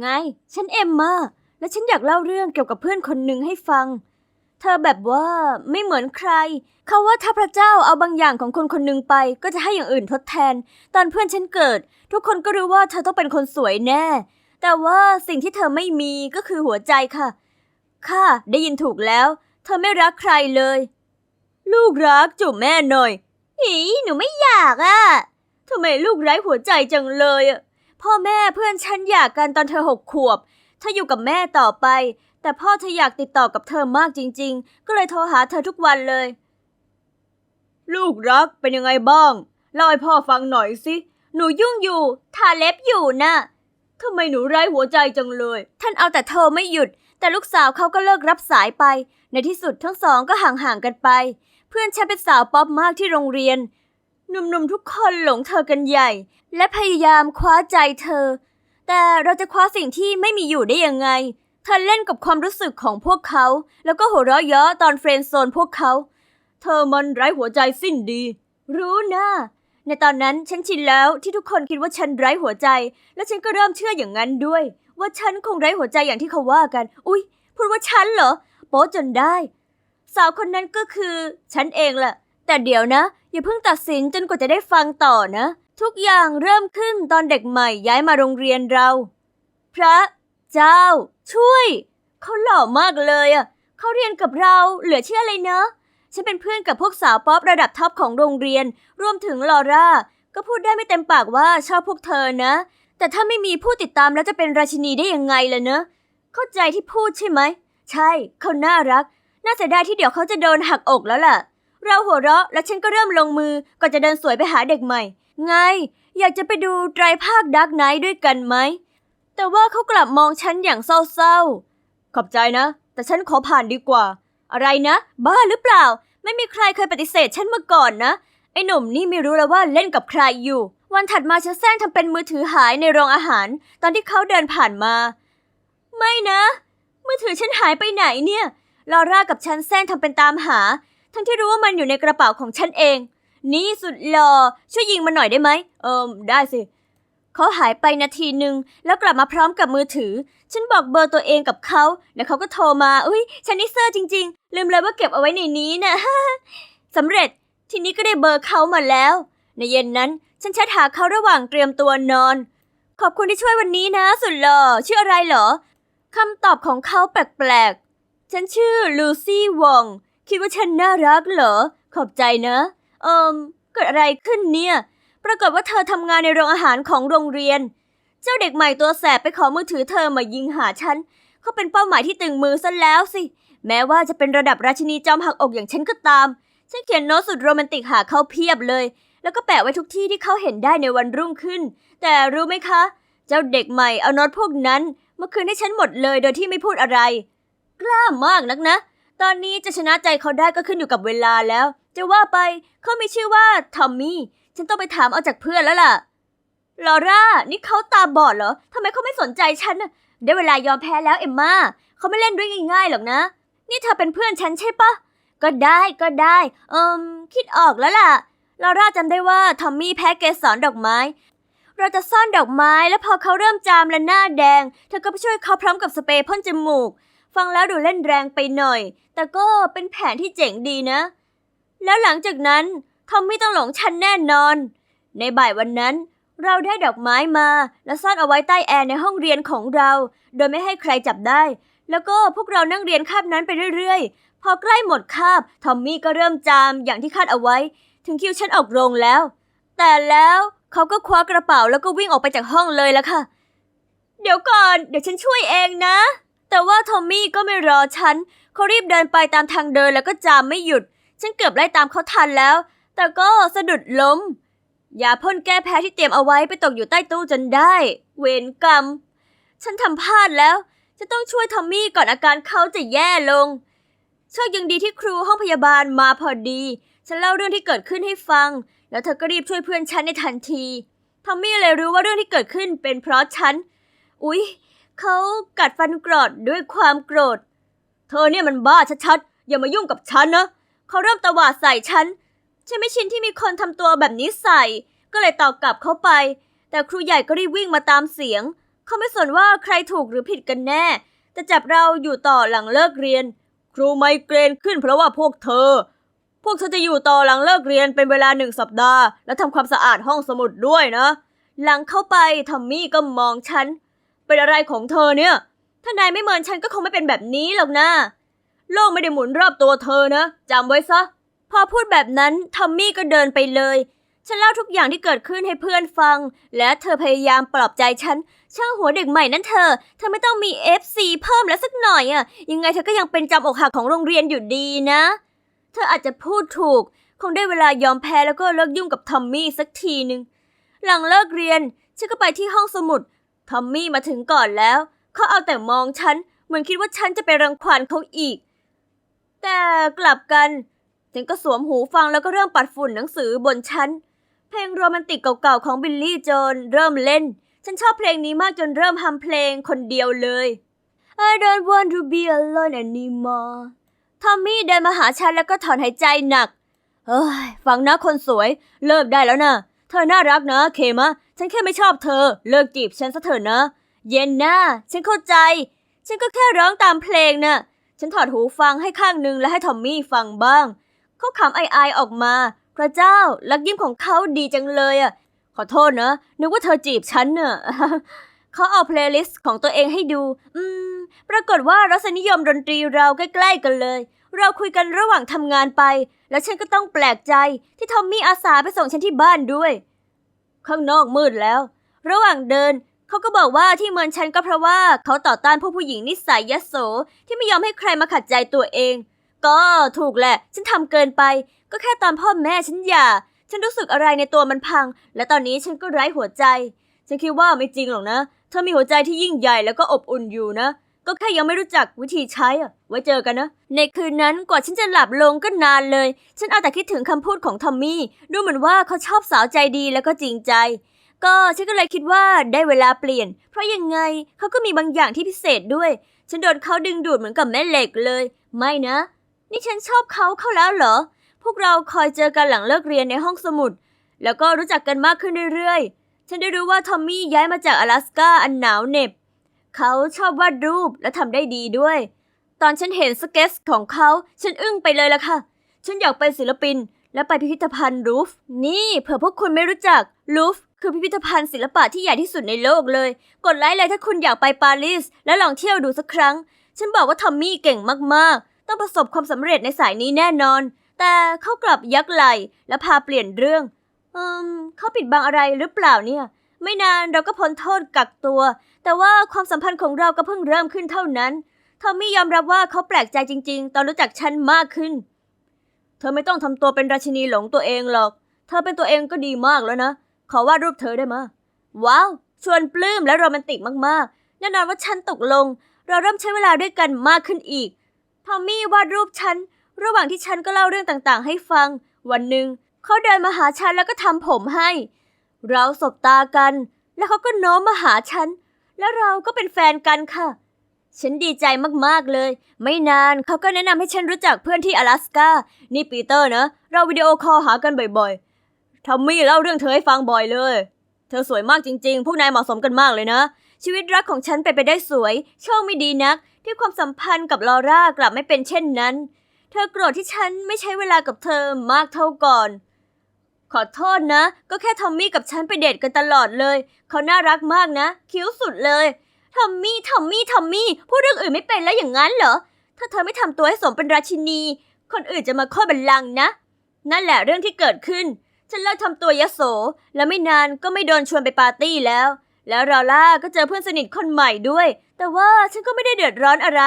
ไง ฉันเอมมาและฉันอยากเล่าเรื่องเกี่ยวกับเพื่อนคนหนึ่งให้ฟัง เธอแบบว่าไม่เหมือนใคร เขาว่าถ้าพระเจ้าเอาบางอย่างของคนคนหนึ่งไป ก็จะให้อย่างอื่นทดแทน ตอนเพื่อนฉันเกิด ทุกคนก็รู้ว่าเธอต้องเป็นคนสวยแน่ แต่ว่าสิ่งที่เธอไม่มีก็คือหัวใจค่ะ ค่ะ ได้ยินถูกแล้ว เธอไม่รักใครเลย ลูกรักจูบแม่หน่อยอีหนูไม่อยากอะทำไมลูกไร้หัวใจจังเลยอะ พ่อแม่เพื่อนฉันหย่ากกันตอนเธอหกขวบเธออยู่กับแม่ต่อไป แต่พ่อเธออยากติดต่อกับเธอมากจริง ๆ ก็เลยโทรหาเธอทุกวันเลย ลูกรักเป็นยังไงบ้างเล่าให้พ่อฟังหน่อยสิ หนูยุ่งอยู่ ทาเล็บอยู่นะทำไมหนูไร้หัวใจจังเลย ท่านเอาแต่โทรไม่หยุด แต่ลูกสาวเขาก็เลิกรับสายไป ในที่สุดทั้งสองก็ห่างๆกันไป เพื่อนฉันเป็นสาวป๊อปมากที่โรงเรียน หนุ่มๆทุกคนหลงเธอกันใหญ่ และพยายามคว้าใจเธอ แต่เราจะคว้าสิ่งที่ไม่มีอยู่ได้ยังไง เธอเล่นกับความรู้สึกของพวกเขา แล้วก็หัวเราะเยาะตอนเฟรนด์โซนพวกเขา เธอมันไร้หัวใจสิ้นดี รู้นะ ในตอนนั้นฉันชินแล้วที่ทุกคนคิดว่าฉันไร้หัวใจ และฉันก็เริ่มเชื่ออย่างนั้นด้วย ว่าฉันคงไร้หัวใจอย่างที่เขาว่ากัน อุ๊ยพูดว่าฉันเหรอโป๊จนได้ สาวคนนั้นก็คือ ฉันเองแหละ แต่เดี๋ยวนะ อย่าเพิ่งตัดสินจนกว่าจะได้ฟังต่อนะ ทุกอย่างเริ่มขึ้นตอนเด็กใหม่ย้ายมาโรงเรียนเรา พระเจ้า ช่วย เขาหล่อมากเลยอะเขาเรียนกับเราเหลือเชื่อเลยเนอะฉันเป็นเพื่อนกับพวกสาวป๊อประดับท็อปของโรงเรียน รวมถึงลอร่า ก็พูดได้ไม่เต็มปากว่าชอบพวกเธอนะ แต่ถ้าไม่มีผู้ติดตามแล้วจะเป็นราชินีได้ยังไงล่ะเนอะเข้าใจที่พูดใช่ไหม ใช่ เขาน่ารัก น่าเสียดายที่เดี๋ยวเขาจะโดนหักอกแล้วล่ะ เราหัวเราะและฉันก็เริ่มลงมือก่อนจะเดินสวยไปหาเด็กใหม่ ไง อยากจะไปดูไตรภาคดักไนท์ด้วยกันไหม แต่ว่าเขากลับมองฉันอย่างเศร้าๆ ขอบใจนะ แต่ฉันขอผ่านดีกว่า อะไรนะ บ้าหรือเปล่า ไม่มีใครเคยปฏิเสธฉันมาก่อนนะ ไอ้หนุ่มนี่ไม่รู้แล้วว่าเล่นกับใครอยู่ วันถัดมาฉันแซงทำเป็นมือถือหายในโรงอาหาร ตอนที่เขาเดินผ่านมา ไม่นะ มือถือฉันหายไปไหนเนี่ย ลอร่ากับฉันแซงทำเป็นตามหา ทั้งที่รู้ว่ามันอยู่ในกระเป๋าของฉันเอง นี่สุดหล่อช่วยยิงมันหน่อยได้ไหม เอิมได้สิ เขาหายไปนาทีหนึ่งแล้วกลับมาพร้อมกับมือถือ ฉันบอกเบอร์ตัวเองกับเขาแล้วเขาก็โทรมา อุ้ยฉันนี่เซอร์จริง ๆ ลืมเลยว่าเก็บเอาไว้ในนี้นะสำเร็จทีนี้ก็ได้เบอร์เขามาแล้ว ในเย็นนั้น ฉันแชทหาเขาระหว่างเตรียมตัวนอน ขอบคุณที่ช่วยวันนี้นะ สุดหล่อชื่ออะไรเหรอคำตอบของเขาแปลกๆ ฉันชื่อลูซี่วอง คิดว่าฉันน่ารักเหรอ ขอบใจนะ เอิมเกิดอะไรขึ้นเนี่ย ปรากฏว่าเธอทำงานในโรงอาหารของโรงเรียน เจ้าเด็กใหม่ตัวแสบไปขอมือถือเธอมายิงหาฉัน เขาเป็นเป้าหมายที่ตึงมือซะแล้วสิ แม้ว่าจะเป็นระดับราชินีจอมหักอกอย่างฉันก็ตาม ฉันเขียนโน้ตสุดโรแมนติกหาเขาเพียบเลย แล้วก็แปะไว้ทุกที่ที่เขาเห็นได้ในวันรุ่งขึ้น แต่รู้ไหมคะ เจ้าเด็กใหม่เอาโน้ตพวกนั้นมาคืนให้ฉันหมดเลยโดยที่ไม่พูดอะไร กล้ามากนักนะ ตอนนี้จะชนะใจเขาได้ก็ขึ้นอยู่กับเวลาแล้ว จะว่าไปเขามีชื่อว่าทอมมี่ ฉันต้องไปถามเอาจากเพื่อนแล้วล่ะ ลอร่า นี่เขาตาบอดเหรอทำไมเขาไม่สนใจฉันน่ะได้เวลายอมแพ้แล้วเอ็มมาเขาไม่เล่นด้วยง่ายๆหรอกนะ นี่เธอเป็นเพื่อนฉันใช่ปะ ก็ได้ก็ได้ เอิมคิดออกแล้วล่ะ ลอร่าจำได้ว่าทอมมี่แพ้เกสรดอกไม้ เราจะซ่อนดอกไม้แล้วพอเขาเริ่มจามและหน้าแดง เธอก็ไปช่วยเขาพร้อมกับสเปรย์พ่นจมูก ฟังแล้วดูเล่นแรงไปหน่อย แต่ก็เป็นแผนที่เจ๋งดีนะ แล้วหลังจากนั้นทอมมี่ต้องหลงฉันแน่นอน ในบ่ายวันนั้น เราได้ดอกไม้มา และซ่อนเอาไว้ใต้แอร์ในห้องเรียนของเรา โดยไม่ให้ใครจับได้ แล้วก็พวกเรานั่งเรียนคาบนั้นไปเรื่อยๆ พอใกล้หมดคาบทอมมี่ก็เริ่มจามอย่างที่คาดเอาไว้ ถึงคิวฉันออกโรงแล้ว แต่แล้วเขาก็คว้ากระเป๋าแล้วก็วิ่งออกไปจากห้องเลยละค่ะ เดี๋ยวก่อน เดี๋ยวฉันช่วยเองนะ แต่ว่าทอมมี่ก็ไม่รอฉัน เขารีบเดินไปตามทางเดินแล้วก็จามไม่หยุด ฉันเกือบไล่ตามเขาทันแล้ว แต่ก็สะดุดล้ม ยาพ่นแก้แพ้ที่เตรียมเอาไว้ไปตกอยู่ใต้ตู้จนได้ เวรกรรม ฉันทำพลาดแล้ว จะต้องช่วยทอมมี่ก่อนอาการเขาจะแย่ลง โชคยังดีที่ครูห้องพยาบาลมาพอดี ฉันเล่าเรื่องที่เกิดขึ้นให้ฟัง แล้วเธอก็รีบช่วยเพื่อนฉันในทันที ทอมมี่เลยรู้ว่าเรื่องที่เกิดขึ้นเป็นเพราะฉัน อุ๊ย เขากัดฟันกรอดด้วยความโกรธ เธอเนี่ยมันบ้าชัดๆ อย่ามายุ่งกับฉันนะ เขาเริ่มตวาดใส่ฉัน ฉันไม่ชินที่มีคนทำตัวแบบนี้ใส่ ก็เลยตอบกลับเขาไป แต่ครูใหญ่ก็รีบวิ่งมาตามเสียง เขาไม่สนว่าใครถูกหรือผิดกันแน่ แต่จับเราอยู่ต่อหลังเลิกเรียน ครูไมเกรนขึ้นเพราะว่าพวกเธอ พวกเธอจะอยู่ต่อหลังเลิกเรียนเป็นเวลาหนึ่งสัปดาห์ และทำความสะอาดห้องสมุดด้วยนะ หลังเข้าไปทอมมี่ก็มองฉัน เป็นอะไรของเธอเนี่ย ถ้านายไม่เมินฉันก็คงไม่เป็นแบบนี้หรอกนะ โลกไม่ได้หมุนรอบตัวเธอนะจำไว้ซะ พอพูดแบบนั้นทอมมี่ก็เดินไปเลย ฉันเล่าทุกอย่างที่เกิดขึ้นให้เพื่อนฟัง และเธอพยายามปลอบใจฉัน ช่างหัวเด็กใหม่นั่นเธอ เธอไม่ต้องมี FC เพิ่มแล้วสักหน่อยอะยังไงเธอก็ยังเป็นจำอกหักของโรงเรียนอยู่ดีนะ เธออาจจะพูดถูก คงได้เวลายอมแพ้แล้วก็เลิกยุ่งกับทอมมี่สักทีหนึ่งหลังเลิกเรียนฉันก็ไปที่ห้องสมุด ทอมมี่มาถึงก่อนแล้ว เขาเอาแต่มองฉัน เหมือนคิดว่าฉันจะไปรังควานเขาอีก แต่กลับกัน ฉันก็สวมหูฟังแล้วก็เริ่มปัดฝุ่นหนังสือบนชั้น เพลงโรแมนติกเก่าๆของบิลลี่โจนเริ่มเล่น ฉันชอบเพลงนี้มากจนเริ่มทำเพลงคนเดียวเลย I don't want to be alone anymore ทอมมี่เดินมาหาฉันแล้วก็ถอนหายใจหนัก เฮ้ย ฟังนะคนสวย เลิกได้แล้วนะ เธอน่ารักนะ เคมะ ฉันแค่ไม่ชอบเธอ เลิกจีบฉันซะเถอะนะ เย็นนะฉันเข้าใจ ฉันก็แค่ร้องตามเพลงน่ะ ฉันถอดหูฟังให้ข้างหนึ่งและให้ทอมมี่ฟังบ้าง เขาขำไอๆออกมา พระเจ้า ลักยิ้มของเขาดีจังเลยอะ ขอโทษนะ นึกว่าเธอจีบฉันเน่ะเขาเอาเพลย์ลิสต์ของตัวเองให้ดู อืม ปรากฏว่ารสนิยมดนตรีเราใกล้ๆกันเลย เราคุยกันระหว่างทำงานไป แล้วฉันก็ต้องแปลกใจที่ทอมมี่อาสาไปส่งฉันที่บ้านด้วย ข้างนอกมืดแล้ว ระหว่างเดินเขาก็บอกว่าที่เมินฉันก็เพราะว่าเขาต่อต้านพวกผู้หญิงนิสัยยโส ที่ไม่ยอมให้ใครมาขัดใจตัวเอง ก็ถูกแหละ ฉันทำเกินไป ก็แค่ตอนพ่อแม่ฉันหย่า ฉันรู้สึกอะไรในตัวมันพัง และตอนนี้ฉันก็ไร้หัวใจ ฉันคิดว่าไม่จริงหรอกนะ เธอมีหัวใจที่ยิ่งใหญ่แล้วก็อบอุ่นอยู่นะ ก็แค่ยังไม่รู้จักวิธีใช้อะไว้เจอกันนะ ในคืนนั้นกว่าฉันจะหลับลงก็นานเลย ฉันเอาแต่คิดถึงคำพูดของทอมมี่ ดูเหมือนว่าเขาชอบสาวใจดีแล้วก็จริงใจ ก็ฉันก็เลยคิดว่าได้เวลาเปลี่ยน เพราะยังไงเขาก็มีบางอย่างที่พิเศษด้วย ฉันโดนเขาดึงดูดเหมือนกับแม่เหล็กเลย ไม่นะ นี่ฉันชอบเขาเข้าแล้วเหรอ พวกเราคอยเจอกันหลังเลิกเรียนในห้องสมุด แล้วก็รู้จักกันมากขึ้นเรื่อยๆ ฉันได้รู้ว่าทอมมี่ย้ายมาจาก阿拉สกาอันหนาวเหน็บ เขาชอบวาดรูปและทำได้ดีด้วย ตอนฉันเห็นสเก็ตของเขาฉันอึ้งไปเลยละค่ะ ฉันอยากเป็นศิลปิน และไปพิพิธภัณฑ์รูฟ นี่เผื่อพวกคุณไม่รู้จักรูฟคือพิพิธภัณฑ์ศิลปะที่ใหญ่ที่สุดในโลกเลย กดไลค์เลยถ้าคุณอยากไปปารีสและลองเที่ยวดูสักครั้ง ฉันบอกว่าทอมมี่เก่งมากๆ ต้องประสบความสำเร็จในสายนี้แน่นอน แต่เขากลับยักไหลและพาเปลี่ยนเรื่อง อืมเขาปิดบังอะไรหรือเปล่าเนี่ย ไม่นานเราก็พ้นโทษกักตัว แต่ว่าความสัมพันธ์ของเราก็เพิ่งเริ่มขึ้นเท่านั้นทอมมี่ยอมรับว่าเขาแปลกใจจริง ๆ ตอนรู้จักฉันมากขึ้น เธอไม่ต้องทำตัวเป็นราชินีหลงตัวเองหรอก เธอเป็นตัวเองก็ดีมากแล้วนะ ขอวาดรูปเธอได้มาว้าว ชวนปลื้มและโรแมนติกมากๆ แน่นอนว่าฉันตกลง เราเริ่มใช้เวลาด้วยกันมากขึ้นอีก ทอมมี่วาดรูปฉัน ระหว่างที่ฉันก็เล่าเรื่องต่างๆ ให้ฟัง วันหนึ่งเขาเดินมาหาฉันแล้วก็ทำผมให้ เราสบตากัน แล้วเขาก็โน้มมาหาฉัน แล้วเราก็เป็นแฟนกันค่ะ ฉันดีใจมากๆเลย ไม่นานเขาก็แนะนำให้ฉันรู้จักเพื่อนที่阿拉สกานี่ปีเตอร์นะ เราวิดีโอคอลหากันบ่อยๆทอมมี่เล่าเรื่องเธอให้ฟังบ่อยเลย เธอสวยมากจริง ๆ พวกนายเหมาะสมกันมากเลยนะ ชีวิตรักของฉันไปไปได้สวย โชคไม่ดีนัก ที่ความสัมพันธ์กับลอร่ากลับไม่เป็นเช่นนั้น เธอโกรธที่ฉันไม่ใช้เวลากับเธอมากเท่าก่อน ขอโทษนะ ก็แค่ทอมมี่กับฉันไปเดทกันตลอดเลย เขาน่ารักมากนะ คิ้วสุดเลยทอมมี่ทอมมี่ทอมมี่พูดเรื่องอื่นไม่เป็นแล้วอย่างนั้นเหรอ ถ้าเธอไม่ทำตัวให้สมเป็นราชินี คนอื่นจะมาโค่นบัลลังก์นะ นั่นแหละเรื่องที่เกิดขึ้น ฉันเลิกทำตัวยโส แล้วไม่นานก็ไม่โดนชวนไปปาร์ตี้แล้ว แล้วรอล่าก็เจอเพื่อนสนิทคนใหม่ด้วย แต่ว่าฉันก็ไม่ได้เดือดร้อนอะไร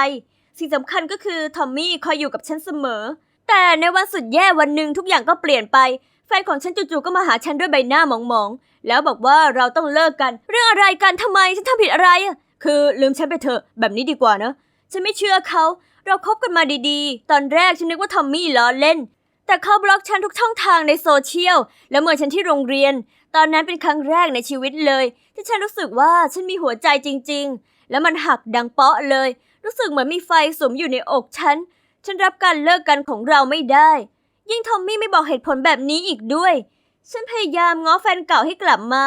สิ่งสำคัญก็คือทอมมี่คอยอยู่กับฉันเสมอ แต่ในวันสุดแย่วันหนึ่งทุกอย่างก็เปลี่ยนไป แฟนของฉันจู่ๆก็มาหาฉันด้วยใบหน้าหมองๆ แล้วบอกว่าเราต้องเลิกกัน เรื่องอะไรกันทำไมฉันทำผิดอะไรอะคือลืมฉันไปเถอะแบบนี้ดีกว่านะ ฉันไม่เชื่อเขา เราคบกันมาดีๆ ตอนแรกฉันนึกว่าทอมมี่ล้อเล่น แต่เขาบล็อกฉันทุกช่องทางในโซเชียล แล้วเมื่อฉันที่โรงเรียน ตอนนั้นเป็นครั้งแรกในชีวิตเลย ที่ฉันรู้สึกว่าฉันมีหัวใจจริง ๆ แล้วมันหักดังเปาะเลย รู้สึกเหมือนมีไฟสุมอยู่ในอกฉัน ฉันรับการเลิกกันของเราไม่ได้ ยิ่งทอมมี่ไม่บอกเหตุผลแบบนี้อีกด้วย ฉันพยายามง้อแฟนเก่าให้กลับมา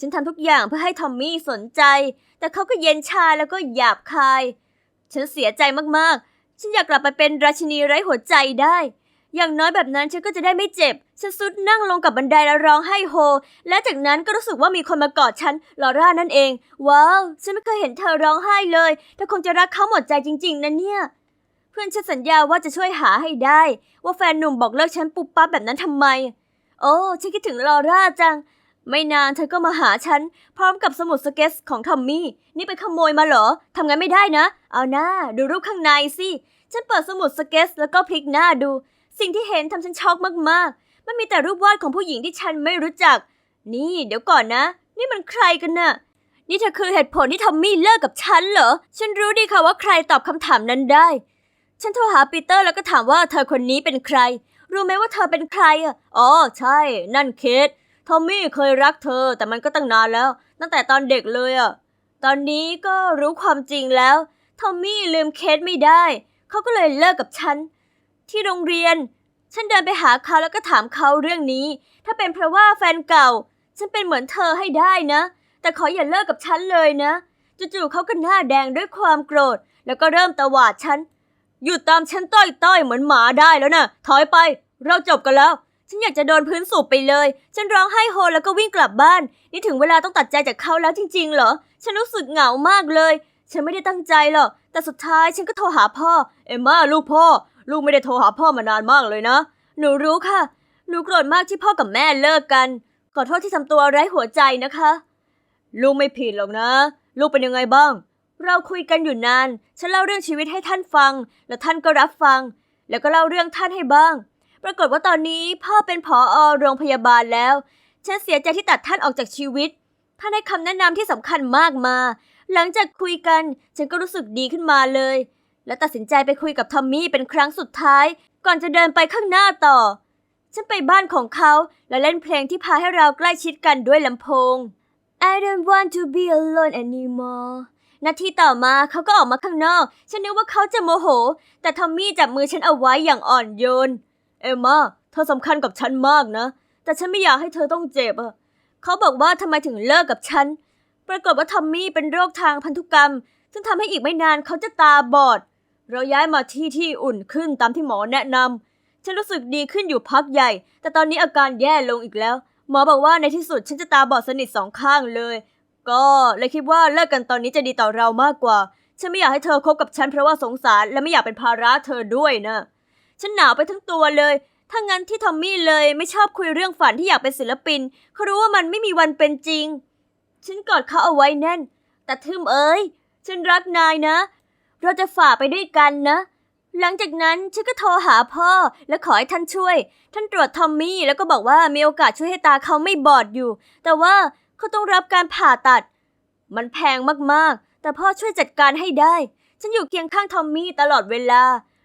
ฉันทำทุกอย่างเพื่อให้ทอมมี่สนใจ แต่เขาก็เย็นชาแล้วก็หยาบคาย ฉันเสียใจมากๆ ฉันอยากกลับไปเป็นราชินีไร้หัวใจได้ อย่างน้อยแบบนั้นฉันก็จะได้ไม่เจ็บ ฉันซุดนั่งลงกับบันไดแล้วร้องไห้โฮ และจากนั้นก็รู้สึกว่ามีคนมากอดฉัน ลอร่านั่นเอง ว้าว ฉันไม่เคยเห็นเธอร้องไห้เลย เธอคงจะรักเขาหมดใจจริง ๆนะเนี่ย เพื่อนฉันสัญญาว่าจะช่วยหาให้ได้ ว่าแฟนหนุ่มบอกเลิกฉันปุ๊บปั๊บแบบนั้นทำไม โอ้ฉันคิดถึงลอร่าจัง ไม่นานเธอก็มาหาฉัน พร้อมกับสมุดสเก็ตของทอมมี่ นี่ไปขโมยมาเหรอทำงั้นไม่ได้นะ เอาหน้าดูรูปข้างในสิ ฉันเปิดสมุดสเก็ตแล้วก็พลิกหน้าดู สิ่งที่เห็นทำฉันช็อกมากๆ มันมีแต่รูปวาดของผู้หญิงที่ฉันไม่รู้จัก นี่ เดี๋ยวก่อนนะ นี่มันใครกันน่ะนี่เธอคือเหตุผลที่ทอมมี่เลิกกับฉันเหรอ ฉันรู้ดีค่ะว่าใครตอบคำถามนั้นได้ ฉันโทรหาปีเตอร์แล้วก็ถามว่าเธอคนนี้เป็นใคร รู้ไหมว่าเธอเป็นใครอะ อ๋อ ใช่ นั่นเคททอมมี่เคยรักเธอ แต่มันก็ตั้งนานแล้ว ตั้งแต่ตอนเด็กเลยอะ ตอนนี้ก็รู้ความจริงแล้ว ทอมมี่ลืมเคทไม่ได้ เขาก็เลยเลิกกับฉัน ที่โรงเรียน ฉันเดินไปหาเขาแล้วก็ถามเขาเรื่องนี้ ถ้าเป็นเพราะว่าแฟนเก่า ฉันเป็นเหมือนเธอให้ได้นะ แต่ขออย่าเลิกกับฉันเลยนะ จู่ๆเขาก็หน้าแดงด้วยความโกรธ แล้วก็เริ่มตวาดฉัน หยุดตามฉันต้อยๆเหมือนหมาได้แล้วนะถอยไป เราจบกันแล้ว ฉันอยากจะโดนพื้นสูบไปเลย ฉันร้องไห้โฮแล้วก็วิ่งกลับบ้าน นี่ถึงเวลาต้องตัดใจจากเขาแล้วจริง ๆ เหรอ ฉันรู้สึกเหงามากเลย ฉันไม่ได้ตั้งใจหรอก แต่สุดท้ายฉันก็โทรหาพ่อ เอมม่าลูกพ่อ ลูกไม่ได้โทรหาพ่อมานานมากเลยนะ หนูรู้ค่ะ หนูโกรธมากที่พ่อกับแม่เลิกกัน ขอโทษที่ทำตัวไร้หัวใจนะคะ ลูกไม่ผิดหรอกนะ ลูกเป็นยังไงบ้าง เราคุยกันอยู่นาน ฉันเล่าเรื่องชีวิตให้ท่านฟัง แล้วท่านก็รับฟัง แล้วก็เล่าเรื่องท่านให้บ้าง ปรากฏว่าตอนนี้พ่อเป็นผออโรงพยาบาลแล้ว ฉันเสียใจที่ตัดท่านออกจากชีวิต ท่านให้คำแนะนำที่สำคัญมากมา หลังจากคุยกัน ฉันก็รู้สึกดีขึ้นมาเลย และตัดสินใจไปคุยกับทอมมี่เป็นครั้งสุดท้าย ก่อนจะเดินไปข้างหน้าต่อ ฉันไปบ้านของเขาและเล่นเพลงที่พาให้เราใกล้ชิดกันด้วยลำโพง I don't want to be alone anymore นาทีต่อมาเขาก็ออกมาข้างนอก ฉันนึกว่าเขาจะโมโห แต่ทอมมี่จับมือฉันเอาไว้อย่างอ่อนโยน เอมมาเธอสำคัญกับฉันมากนะ แต่ฉันไม่อยากให้เธอต้องเจ็บอะเขาบอกว่าทำไมถึงเลิกกับฉัน ปรากฏว่าทอมมี่เป็นโรคทางพันธุกรรม ซึ่งทำให้อีกไม่นานเขาจะตาบอด เราย้ายมาที่ที่อุ่นขึ้นตามที่หมอแนะนำ ฉันรู้สึกดีขึ้นอยู่พักใหญ่ แต่ตอนนี้อาการแย่ลงอีกแล้ว หมอบอกว่าในที่สุดฉันจะตาบอดสนิทสองข้างเลย ก็เลยคิดว่าเลิกกันตอนนี้จะดีต่อเรามากกว่า ฉันไม่อยากให้เธอคบกับฉันเพราะว่าสงสารและไม่อยากเป็นภาระเธอด้วยนะฉันหนาวไปทั้งตัวเลย ถ้างั้นที่ทอมมี่เลยไม่ชอบคุยเรื่องฝันที่อยากเป็นศิลปิน เขารู้ว่ามันไม่มีวันเป็นจริง ฉันกอดเขาเอาไว้แน่น แต่ทึมเอ้ย ฉันรักนายนะ เราจะฝ่าไปด้วยกันนะ หลังจากนั้นฉันก็โทรหาพ่อและขอให้ท่านช่วย ท่านตรวจทอมมี่แล้วก็บอกว่ามีโอกาสช่วยให้ตาเขาไม่บอดอยู่ แต่ว่า เขาต้องรับการผ่าตัด มันแพงมากๆ แต่พ่อช่วยจัดการให้ได้ ฉันอยู่เคียงข้างทอมมี่ตลอดเวลา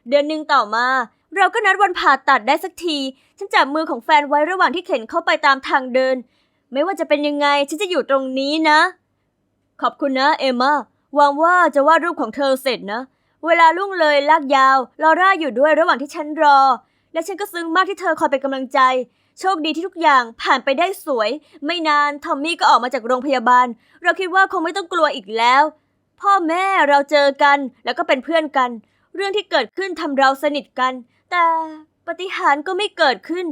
เดือนหนึ่งต่อมา เราก็นัดวันผ่าตัดได้สักที ฉันจับมือของแฟนไว้ระหว่างที่เข็นเข้าไปตามทางเดิน ไม่ว่าจะเป็นยังไง ฉันจะอยู่ตรงนี้นะ ขอบคุณนะ เอมมาหวังว่าจะวาดรูปของเธอเสร็จนะ เวลาลุ่งเลยลากยาว ลอร่าอยู่ด้วยระหว่างที่ฉันรอ และฉันก็ซึ้งมากที่เธอคอยเป็นกำลังใจ โชคดีที่ทุกอย่างผ่านไปได้สวย ไม่นานทอมมี่ก็ออกมาจากโรงพยาบาล เราคิดว่าคงไม่ต้องกลัวอีกแล้ว พ่อแม่เราเจอกันแล้วก็เป็นเพื่อนกัน เรื่องที่เกิดขึ้นทำเราสนิทกัน แต่ปฏิหารก็ไม่เกิดขึ้น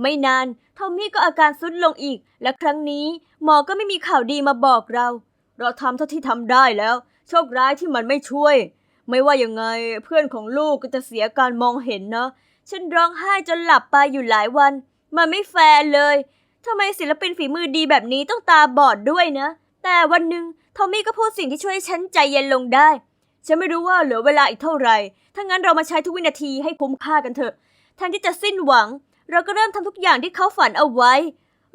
ไม่นานทอมมี่ก็อาการซุดลงอีก และครั้งนี้หมอก็ไม่มีข่าวดีมาบอกเรา เราทำเท่าที่ทำได้แล้ว โชคร้ายที่มันไม่ช่วย ไม่ว่ายังไงเพื่อนของลูกก็จะเสียการมองเห็นนะฉันร้องไห้จนหลับไปอยู่หลายวัน มันไม่แฟร์เลยทำไมศิลปินฝีมือดีแบบนี้ต้องตาบอดด้วยนะ แต่วันหนึ่งทอมมี่ก็พูดสิ่งที่ช่วยให้ฉันใจเย็นลงได้ ฉันไม่รู้ว่าเหลือเวลาอีกเท่าไหร่ ถ้างั้นเรามาใช้ทุกวินาทีให้คุ้มค่ากันเถอะแทนที่จะสิ้นหวัง เราก็เริ่มทำทุกอย่างที่เขาฝันเอาไว้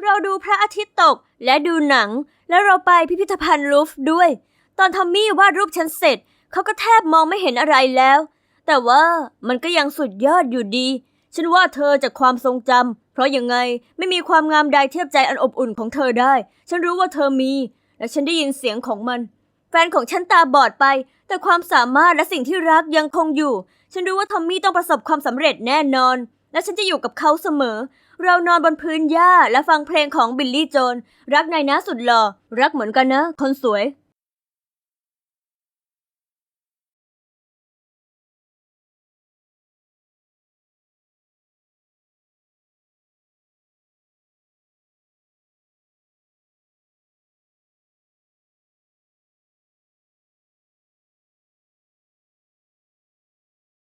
เราดูพระอาทิตย์ตกและดูหนัง แล้วเราไปพิพิธภัณฑ์ลูฟด้วย ตอนทอมมี่วาดรูปฉันเสร็จ เขาก็แทบมองไม่เห็นอะไรแล้ว แต่ว่ามันก็ยังสุดยอดอยู่ดี ฉันว่าเธอจากความทรงจำ เพราะยังไงไม่มีความงามใดเทียบใจอันอบอุ่นของเธอได้ ฉันรู้ว่าเธอมี และฉันได้ยินเสียงของมัน แฟนของฉันตาบอดไป แต่ความสามารถและสิ่งที่รักยังคงอยู่ ฉันรู้ว่าทอมมี่ต้องประสบความสำเร็จแน่นอน และฉันจะอยู่กับเขาเสมอ เรานอนบนพื้นหญ้าและฟังเพลงของบิลลี่โจน รักนายนะสุดหล่อ รักเหมือนกันนะ คนสวย